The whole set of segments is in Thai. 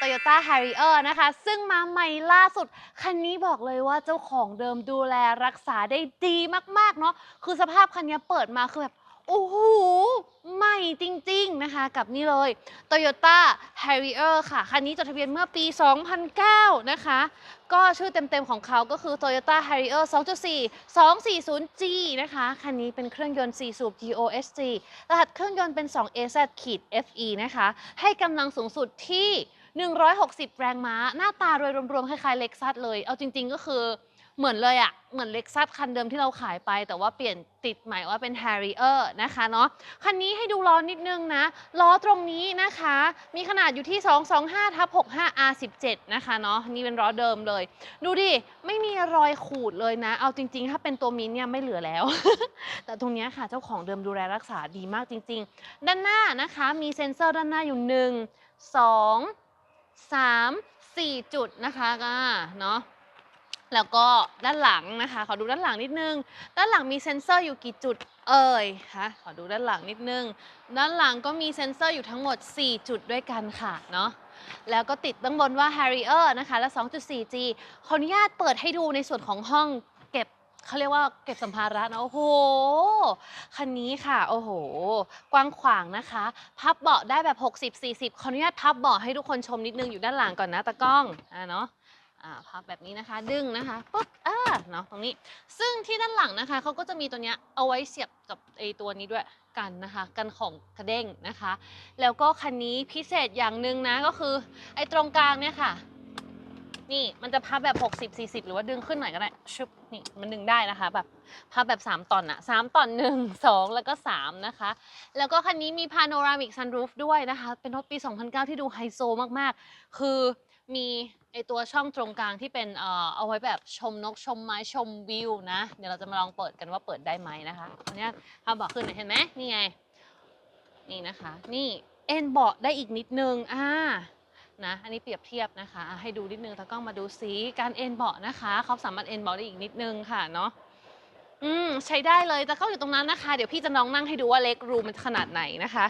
Toyota Harrier นะคะ ซึ่งมาใหม่ล่าสุด คันนี้บอกเลยว่าเจ้าของเดิมดูแลรักษาได้ดีมากๆเนาะคือสภาพคันนี้เปิดมาคือแบบโอ้โห ใหม่จริง ๆ นะคะ กับนี่เลย Toyota Harrier ค่ะ คันนี้จดทะเบียนเมื่อปี 2009 นะคะ ก็ชื่อเต็ม ๆ ของเขาก็คือ Toyota Harrier 2.4 240G นะคะ คันนี้เป็นเครื่องยนต์ 4 สูบ GOSG รหัสเครื่องยนต์เป็น 2 AZ ขีด FE นะคะ ให้กำลังสูงสุดที่ 160 แรงม้า หน้าตาโดยรวมๆคล้ายๆเล็กซัสเลย เอาจริง ๆ ก็คือเหมือนเลยอะเหมือนเล็กซัสคันเดิมที่เราขายไปแต่ว่าเปลี่ยนติดใหม่ว่าเป็น Harrier นะคะเนาะคันนี้ให้ดูล้อนิดนึงนะล้อตรงนี้นะคะ มีขนาดอยู่ที่ 225ทับ65 R17 นะคะเนาะนี่เป็นล้อเดิมเลย ดูดิ ไม่มีรอยขูดเลยนะ เอาจริง ๆ ถ้าเป็นตัวมินเนี่ยไม่เหลือแล้ว แต่ตรงเนี้ยค่ะเจ้าของเดิมดูแลรักษาดีมากจริง ๆ ด้านหน้านะคะ มีเซ็นเซอร์ด้านหน้าอยู่ 1 2 3 4 จุดนะคะอ่าเนาะแล้วก็ด้านหลังนะคะขอดูด้านหลังนิดนึง ด้านหลังมีเซ็นเซอร์อยู่กี่จุดเอ่ยคะขอดูด้านหลังนิดนึง ด้านหลังก็มีเซ็นเซอร์อยู่ทั้งหมด 4 จุดด้วยกันค่ะเนาะแล้วก็ติดตั้งบนว่า Harrier นะคะและ 2.4G ขออนุญาตเปิดให้ดูในส่วนของห้อง เขาเรียกว่าเก็บสัมภาระนะโอ้โห คันนี้ค่ะ โอ้โห กว้างขวางนะคะ พับเบาะได้แบบ 60-40 ขออนุญาตพับเบาะให้ทุกคนชมนิดนึงอยู่ด้านหลังก่อนนะตะกล้องอ่าเนาะอ่าพับแบบนี้นะคะ ดึงนะคะปุ๊บอ่าเนาะตรงนี้ ซึ่งที่ด้านหลังนะคะเขาก็จะมีตัวเนี้ยเอาไว้เสียบกับไอตัวนี้ด้วยกันนะคะกันของกระเด้งนะคะ แล้วก็คันนี้พิเศษอย่างหนึ่งนะก็คือไอ้ตรงกลางเนี่ยค่ะ นี่มันจะพับแบบ 60 40 หรือว่าดึงขึ้นหน่อยก็ได้ชุบนี่มันดึงได้นะคะแบบพับแบบ 3ตอนอะ3ตอน 1 2 แล้วก็ 3 นะคะ แล้วก็คันนี้มี panoramic sunroof ด้วยนะคะ เป็นรถปี 2009 ที่ดูไฮโซมากๆ คือมีไอตัวช่องตรงกลางที่เป็นเอ่อเอาไว้แบบชมนกชมไม้ชมวิวนะ เดี๋ยวเราจะมาลองเปิดกันว่าเปิดได้ไหมนะคะอันนี้พาเบอกขึ้นหน่อยเห็นไหมนี่ไง นี่นะคะ นี่เอ็นเบาะได้อีกนิดนึงอ่า นะ อันนี้เปรียบเทียบนะคะอะให้ดูนิดนึงตากล้องมาดูสีการเอ็นเบาะนะคะเขาสามารถเอ็นเบาะได้อีกนิดนึงค่ะเนาะอืมใช้ได้เลยตากล้องอยู่ตรงนั้นนะคะ เดี๋ยวพี่จะน้องนั่งให้ดูว่าเล็กรูมมันขนาดไหนนะคะ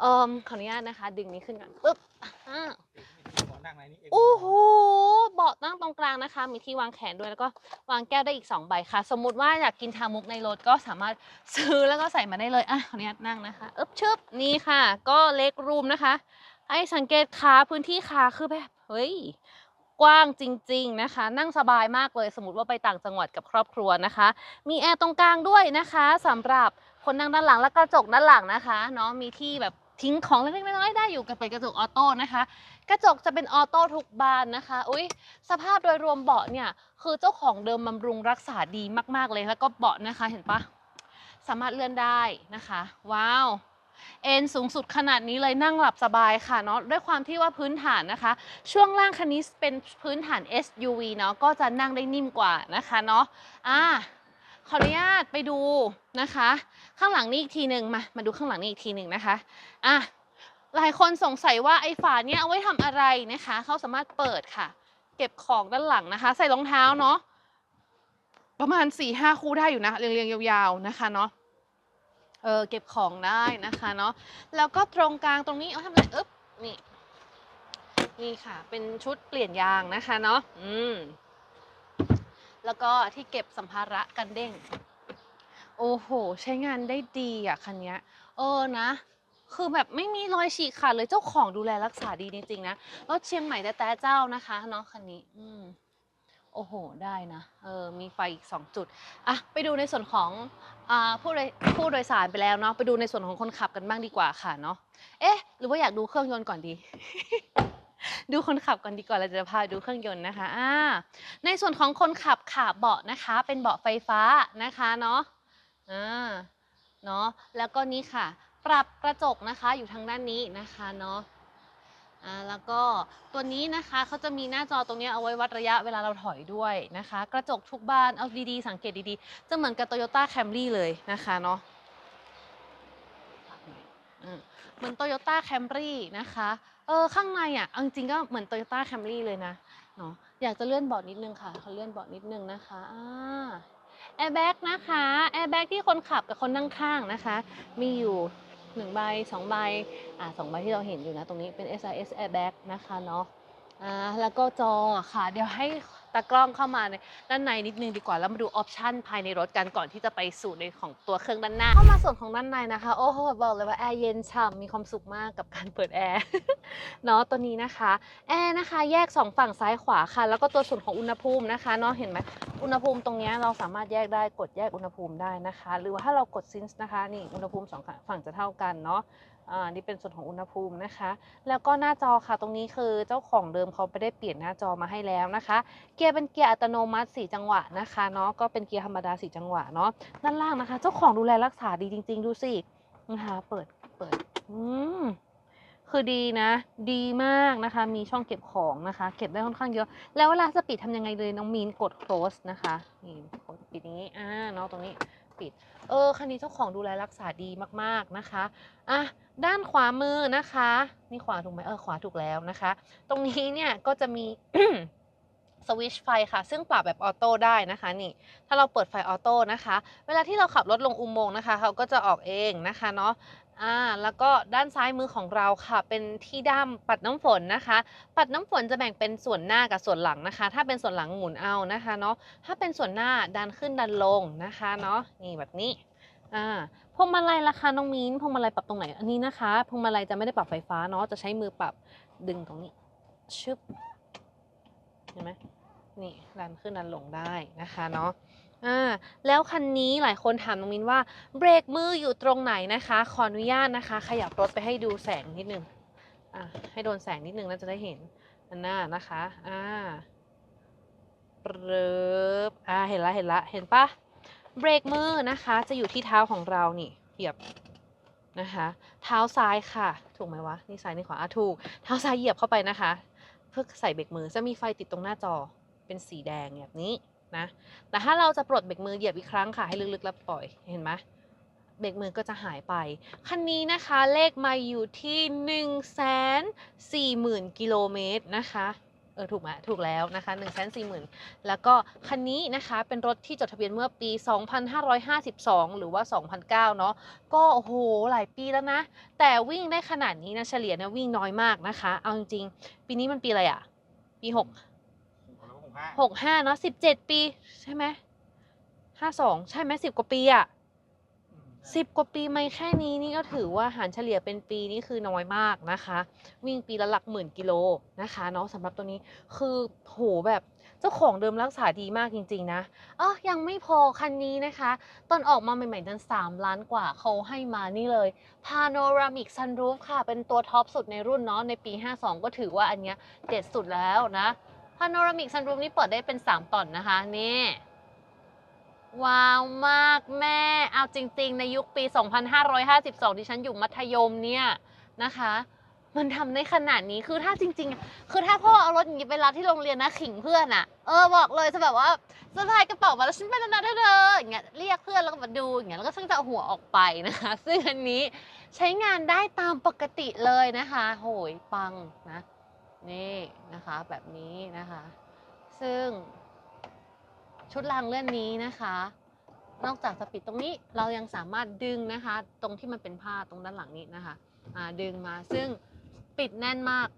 เอ่มขออนุญาตนะคะ ดึงนี้ขึ้นก่อนปึ๊บอ่าขอนั่งไหนนี่เงโอ้โหเบาะนั่งตรงกลางนะคะ มีที่วางแขนด้วยแล้วก็วางแก้วได้อีก 2 ใบค่ะ สมมุติว่าอยากกินชามุกในรถก็สามารถซื้อแล้วก็ใส่มาได้เลยอะขออนุญาตนั่งนะคะ อึ๊บชึบนี่ค่ะ ก็เล็กรูมนะคะ ให้สังเกตขาพื้นที่ขาคือแบบเฮ้ยกว้างจริง ๆนะคะ นั่งสบายมากเลยสมมติว่าไปต่างจังหวัดกับครอบครัวนะคะ มีแอร์ตรงกลางด้วยนะคะสำหรับคนนั่งด้านหลังและกระจกด้านหลังนะคะเนาะมีที่แบบทิ้งของเล็กๆน้อยๆได้อยู่กับเป็นกระจกออโต้นะคะ กระจกจะเป็นออโต้ทุกบานนะคะ อุ้ยสภาพโดยรวมเบาะเนี่ยคือเจ้าของเดิมบำรุงรักษาดีมากๆเลยแล้วก็เบาะนะคะเห็นปะสามารถเลื่อนได้นะคะ ว้าว เอ็นสูงสุดขนาดนี้เลยนั่งหลับสบายค่ะเนาะด้วยความที่ว่าพื้นฐานนะคะ ช่วงล่างคันนี้เป็นพื้นฐาน SUV เนาะก็จะนั่งได้นิ่มกว่านะคะเนาะอ่าขออนุญาตไปดูนะคะ ข้างหลังนี่อีกทีหนึ่งมามาดูข้างหลังนี่อีกทีหนึ่งนะคะอะหลายคนสงสัยว่าไอ้ฝาเนี้ยเอาไว้ทำอะไรนะคะเขาสามารถเปิดค่ะ เก็บของด้านหลังนะคะ ใส่รองเท้าเนาะประมาณ4ี่ห้าคู่ได้อยู่นะเรียงๆยาวๆนะคะเนาะ เออเก็บของได้นะคะเนาะแล้วก็ตรงกลางตรงนี้เอาทำอะไรอึ๊บนี่นี่ค่ะ เป็นชุดเปลี่ยนยางนะคะเนาะอืมแล้วก็ที่เก็บสัมภาระกันเด้ง โอ้โห ใช้งานได้ดีอะคันนี้เออนะ คือแบบไม่มีรอยฉีกขาดเลยเจ้าของดูแลรักษาดีจริงๆนะรถเชียงใหม่แต่แต่เจ้านะคะเนาะคันนี้ อืม โอ้โห ได้นะ เออ มีไฟอีก 2 จุด อะ ไปดูในส่วนของอผู้โดยผู้โดยสารไปแล้วเนาะ ไปดูในส่วนของคนขับกันบ้างดีกว่าค่ะเนาะ เอ๊ะ หรือว่าอยากดูเครื่องยนต์ก่อนดี ดูคนขับก่อนดีกว่าเราจะพาดูเครื่องยนต์นะคะ อ่า ในส่วนของคนขับค่ะเบาะนะคะ เป็นเบาะไฟฟ้านะคะเนาะ อ่า เนาะ แล้วก็นี่ค่ะ ปรับกระจกนะคะ อยู่ทางด้านนี้นะคะเนาะ อ่าแล้วก็ตัวนี้นะคะเขาจะมีหน้าจอตรงนี้เอาไว้วัดระยะเวลาเราถอยด้วยนะคะ กระจกทุกบานเอาดีๆ สังเกตดีๆ จะเหมือนกับ Toyota Camry เลยนะคะเนาะเหมือน Toyota Camry นะคะเออข้างในอะจริงก็เหมือน Toyota Camry เลยนะเนาะอยากจะเลื่อนเบาะนิดนึงค่ะเขาเลื่อนเบาะนิดนึงนะคะอ่าแอร์แบ็กนะคะแอร์แบ็กที่คนขับกับคนนั่งข้างนะคะ มีอยู่ หนึ่งใบสองใบอ่าสองใบที่เราเห็นอยู่นะตรงนี้เป็น SIS airbag นะคะเนาะอ่าแล้วก็จอค่ะเดี๋ยวให้ ตากล้องเข้ามาในด้านในนิดนึงดีกว่าแล้วมาดูออปชันภายในรถกันก่อนที่จะไปสู่ในของตัวเครื่องด้านหน้า เข้ามาส่วนของด้านในนะคะ โอ้โหบอกเลยว่าแอร์เย็นฉ่ำมีความสุขมากกับการเปิดแอร์เนาะตัวนี้นะคะแอร์นะคะ แยก 2 ฝั่งซ้ายขวาค่ะ แล้วก็ตัวส่วนของอุณหภูมินะคะเนาะเห็นไหมอุณหภูมิตรงนี้เราสามารถแยกได้กดแยกอุณหภูมิได้นะคะ หรือว่าถ้าเรากดซินส์นะคะนี่อุณหภูมิสองฝั่งจะเท่ากันเนาะนี่เป็นส่วนของอุณหภูมินะคะ แล้วก็หน้าจอค่ะตรงนี้คือเจ้าของเดิมเขาไม่ได้เปลี่ยนหน้าจอมาให้แล้วนะคะ เกียร์เป็นเกียร์อัตโนมัติ 4 จังหวะนะคะเนาะก็เป็นเกียร์ธรรมดา 4 จังหวะเนาะด้านล่างนะคะ เจ้าของดูแลรักษาดีจริง ๆ ดูสินะคะเปิดเปิดอืมคือดีนะ ดีมากนะคะ มีช่องเก็บของนะคะ เก็บได้ค่อนข้างเยอะ แล้วเวลาจะปิดทำยังไงเลยน้องมีนกด close นะคะ นี่กดปิดอย่างนี้ อ่าเนาะตรงนี้ ปิด เออคันนี้เจ้าของดูแลรักษาดีมากๆนะคะอะด้านขวามือนะคะนี่ขวาถูกไหมเออขวาถูกแล้วนะคะ ตรงนี้เนี่ยก็จะมีสวิตช์ไฟค่ะ ซึ่งปรับแบบออโต้ได้นะคะนี่ถ้าเราเปิดไฟออโต้นะคะ เวลาที่เราขับรถลงอุโมงค์นะคะ เขาก็จะออกเองนะคะเนาะ อ่าแล้วก็ด้านซ้ายมือของเราค่ะ เป็นที่ด้ามปัดน้ำฝนนะคะ ปัดน้ำฝนจะแบ่งเป็นส่วนหน้ากับส่วนหลังนะคะ ถ้าเป็นส่วนหลังหมุนเอานะคะเนาะถ้าเป็นส่วนหน้าดันขึ้นดันลงนะคะเนาะนี่แบบนี้อ่าพวงมาลัยราคาน้องมิ้นพวงมาลัยปรับตรงไหนอันนี้นะคะพวงมาลัยจะไม่ได้ปรับไฟฟ้าเนาะจะใช้มือปรับดึงตรงนี้ชึบเห็นไหมนี่ดันขึ้นดันลงได้นะคะเนาะ อ่าแล้วคันนี้หลายคนถามน้องมินว่าเบรกมืออยู่ตรงไหนนะคะ ขออนุญาตนะคะ ขยับรถไปให้ดูแสงนิดนึงอ่าให้โดนแสงนิดนึงน่าจะได้เห็นอันหน้านะคะอ่าปรึบอ่าเห็นละเห็นละเห็นปะเบรกมือนะคะ จะอยู่ที่เท้าของเรานี่เหยียบนะคะ เท้าซ้ายค่ะ ถูกไหมวะนี่ซ้ายนี่ขวาอะถูก เท้าซ้ายเหยียบเข้าไปนะคะ เพื่อใส่เบรกมือจะมีไฟติดตรงหน้าจอเป็นสีแดงแบบนี้ นะแต่ถ้าเราจะปลดเบรกมือเหยียบอีกครั้งค่ะให้ลึกๆแล้วปล่อยเห็นไหมเบรกมือก็จะหายไป คันนี้นะคะเลขมาอยู่ที่1นึ่งแสนสี่หมื่นกิโลเมตรนะคะเออถูกไหมถูกแล้วนะคะ1นึ่งแสนสี่หมื่นแล้วก็คันนี้นะคะเป็นรถที่จดทะเบียนเมื่อปี 2552 หรือว่า 2009 เนาะก็โอ้โหหลายปีแล้วนะ แต่วิ่งได้ขนาดนี้นะเฉลี่ยนะวิ่งน้อยมากนะคะ เอาจริงๆ ปีนี้มันปีอะไรอะปี 6 หกห้าเนาะสิบเจ็ดปี ใช่ไหมห้าสองใช่ไหมสิบกว่าปีอะสิบกว่าปีไม่แค่นี้นี่ก็ถือว่าหารเฉลี่ยเป็นปีนี่คือน้อยมากนะคะ วิ่งปีละหลักหมื่นกิโลนะคะเนาะสำหรับตัวนี้คือโหแบบเจ้าของเดิมรักษาดีมากจริง ๆ นะอ๋อยังไม่พอคันนี้นะคะ ตอนออกมาใหม่ๆนั้น3 ล้านกว่าเขาให้มานี่เลย Panoramic Sunroof ค่ะ เป็นตัวท็อปสุดในรุ่นเนาะในปี 52 ก็ถือว่าอันเนี้ยเด็ดสุดแล้วนะ Panoramic Sunroof นี่เปิดได้เป็น 3 ตอนนะคะ นี่ ว้าวมากแม่ เอาจริง ๆ ในยุคปี 2552 ที่ฉันอยู่มัธยมเนี่ยนะคะ มันทำได้ขนาดนี้คือถ้าจริง ๆ คือถ้าพ่อเอารถอย่างนี้ไปรับที่โรงเรียนนะขิงเพื่อนอะเออบอกเลยจะแบบว่าสะพายกระเป๋ามาแล้วฉันไปแล้วนะเธอเธออย่างเงี้ยเรียกเพื่อนแล้วก็มาดูอย่างเงี้ยแล้วก็ซึ่งจะหัวออกไปนะคะซึ่งอันนี้ใช้งานได้ตามปกติเลยนะคะ โหยปังนะ นี่นะคะแบบนี้นะคะ ซึ่งชุดรางเลื่อนนี้นะคะ นอกจากจะปิดตรงนี้เรายังสามารถดึงนะคะ ตรงที่มันเป็นผ้าตรงด้านหลังนี้นะคะดึงมาซึ่งปิดแน่นมาก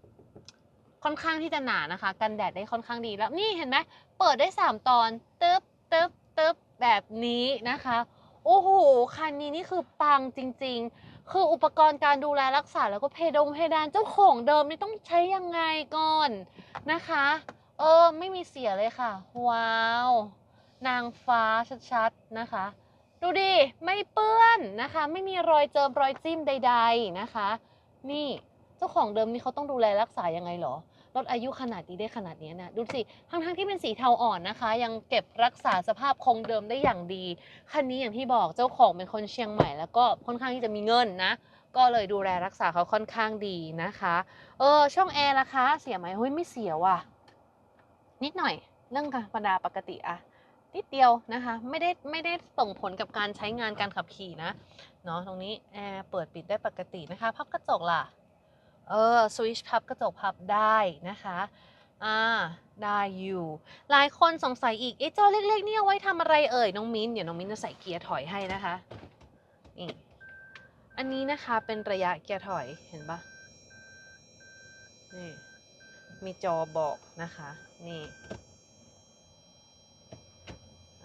ค่อนข้างที่จะหนานะคะ กันแดดได้ค่อนข้างดีแล้วนี่เห็นไหมเปิดได้ 3 ตอนตึ๊บตึ๊บตึ๊บแบบนี้นะคะ โอ้โหคันนี้นี่คือปังจริง ๆ คืออุปกรณ์การดูแลรักษาแล้วก็เพดงเพดานเจ้าของเดิมนี่ต้องใช้ยังไงก่อนนะคะ เออไม่มีเสียเลยค่ะ ว้าว นางฟ้าชัดๆนะคะ ดูดิไม่เปื้อนนะคะ ไม่มีรอยเจิมรอยจิ้มใด ๆนะคะ นี่เจ้าของเดิมนี่เขาต้องดูแลรักษายังไงเหรอ ลดอายุขนาดนี้ได้ขนาดนี้นะ ดูสิ ทั้งๆที่เป็นสีเทาอ่อนนะคะ ยังเก็บรักษาสภาพคงเดิมได้อย่างดี คันนี้อย่างที่บอกเจ้าของเป็นคนเชียงใหม่ แล้วก็ค่อนข้างที่จะมีเงินนะ ก็เลยดูแลรักษาเขาค่อนข้างดีนะคะ เออ ช่องแอร์ล่ะคะ เสียไหมเฮ้ยไม่เสียว่ะ นิดหน่อย เรื่องธรรมดาปกติอะนิดเดียวนะคะ ไม่ได้ไม่ได้ส่งผลกับการใช้งานการขับขี่นะ เนาะตรงนี้แอร์เปิดปิดได้ปกตินะคะ พับกระจกล่ะ เออสวิชพับกระจกพับได้นะคะอ่าได้อยู่ หลายคนสงสัยอีกเอ๊ะจอเล็กๆเนี่ยเอาไว้ทำอะไรเอ่ยน้องมิ้นเดี๋ยวน้องมิ้นจะใส่เกียร์ถอยให้นะคะนี่อันนี้นะคะเป็นระยะเกียร์ถอยเห็นปะนี่มีจอบอกนะคะนี่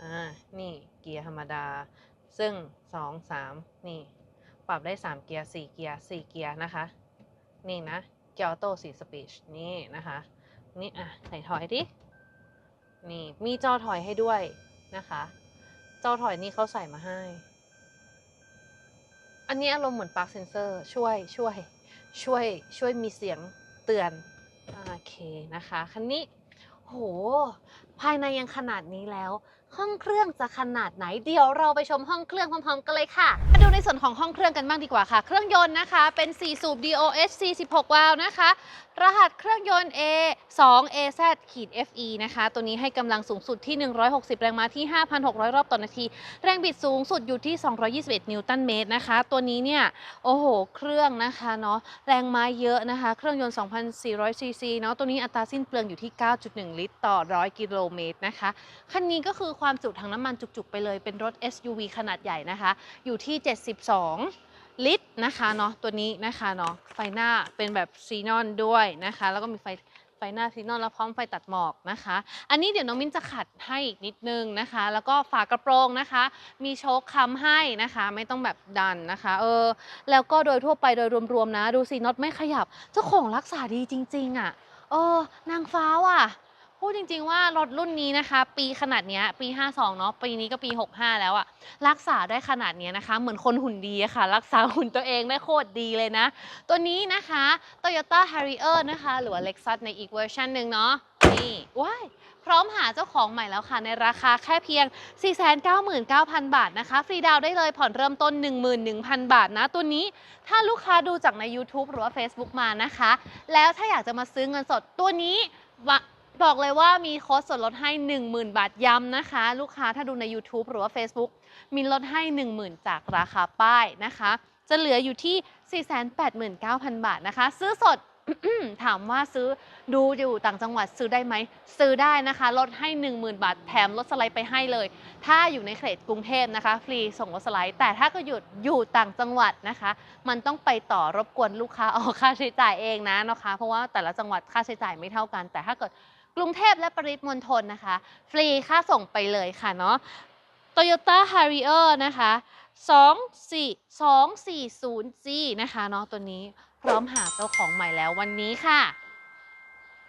อ่านี่เกียร์ธรรมดา ซึ่ง 2 3 นี่ ปรับได้ 3 เกียร์ 4 เกียร์ 4 เกียร์นะคะ นี่นะเกียร์ออโต้4สปีชนี่นะคะ นี่อะไหนถอยดินี่มีจอถอยให้ด้วยนะคะ จอถอยนี่เขาใส่มาให้ อันนี้อารมณ์เหมือนปลั๊กเซนเซอร์ช่วยช่วยช่วยช่วยมีเสียงเตือนโอเคนะคะคันนี้โห ภายในยังขนาดนี้แล้ว ห้องเครื่องจะขนาดไหนเดี๋ยวเราไปชมห้องเครื่องพร้อมๆกันเลยค่ะ ดูในส่วนของห้องเครื่องกันบ้างดีกว่าค่ะ เครื่องยนต์นะคะ เป็น 4 สูบ DOH 46 วาล์วนะคะ รหัสเครื่องยนต์ A 2 AZ ขีด FE นะคะ ตัวนี้ให้กำลังสูงสุดที่ 160 แรงม้าที่ 5,600 รอบต่อนาที แรงบิดสูงสุดอยู่ที่ 221 นิวตันเมตรนะคะ ตัวนี้เนี่ย โอ้โห เครื่องนะคะเนาะ แรงม้าเยอะนะคะ เครื่องยนต์ 2,400 ซีซีเนาะ ตัวนี้อัตราสิ้นเปลืองอยู่ที่ 9.1 ลิตรต่อ 100 กิโลเมตรนะคะ คันนี้ก็คือความจุถังน้ำมันจุกๆ ไปเลย เป็นรถ SUV ขนาดใหญ่นะคะ อยู่ที่72 ลิตรนะคะเนาะตัวนี้นะคะเนาะไฟหน้าเป็นแบบซีนอนด้วยนะคะ แล้วก็มีไฟไฟหน้าซีนอนแล้วพร้อมไฟตัดหมอกนะคะ อันนี้เดี๋ยวน้องมิ้นจะขัดให้อีกนิดนึงนะคะ แล้วก็ฝากระโปรงนะคะ มีโชคค้ำให้นะคะ ไม่ต้องแบบดันนะคะ เออ แล้วก็โดยทั่วไปโดยรวมๆนะ ดูสิน็อตไม่ขยับ เจ้าของรักษาดีจริง ๆอะ เออนางฟ้าว่ะ พูดจริง ๆ ว่ารถรุ่นนี้นะคะ ปีขนาดเนี้ยปี 52 เนาะปีนี้ก็ปี 65 แล้วอะรักษาได้ขนาดเนี้ยนะคะ เหมือนคนหุ่นดีอะค่ะ รักษาหุ่นตัวเองได้โคตรดีเลยนะ ตัวนี้นะคะ Toyota Harrier นะคะ หรือว่า Lexus ในอีกเวอร์ชันหนึ่งเนาะนี่ว้ายพร้อมหาเจ้าของใหม่แล้วค่ะ ในราคาแค่เพียง 499,000 บาทนะคะ ฟรีดาวได้เลยผ่อนเริ่มต้น 11,000 บาทนะ ตัวนี้ถ้าลูกค้าดูจากใน YouTube หรือว่า Facebook มานะคะ แล้วถ้าอยากจะมาซื้อเงินสดตัวนี้วะ บอกเลยว่ามีโค้ดส่วนลดให้ 10,000 บาทย้ำนะคะ ลูกค้าถ้าดูใน YouTube หรือว่า Facebook มีลดให้ 10,000 จากราคาป้ายนะคะ จะเหลืออยู่ที่ 489,000 บาทนะคะ ซื้อสด ถามว่าซื้อดูอยู่ต่างจังหวัดซื้อได้ไหม ซื้อได้นะคะ ลดให้ 10,000 บาท แถมลดสไลด์ไปให้เลย ถ้าอยู่ในเขตกรุงเทพนะคะ ฟรีส่งรถสไลด์ แต่ถ้าก็หยุดอยู่ต่างจังหวัดนะคะ มันต้องไปต่อรบกวนลูกค้าออกค่าใช้จ่ายเองนะนะคะ เพราะว่าแต่ละจังหวัดค่าใช้จ่ายไม่เท่ากัน แต่ถ้าเกิด กรุงเทพและปริมณฑลนะคะ ฟรีค่าส่งไปเลยค่ะเนาะ Toyota Harrier นะคะ 2 4 240G นะคะเนาะตัวนี้พร้อมหาเจ้าของใหม่แล้ววันนี้ค่ะ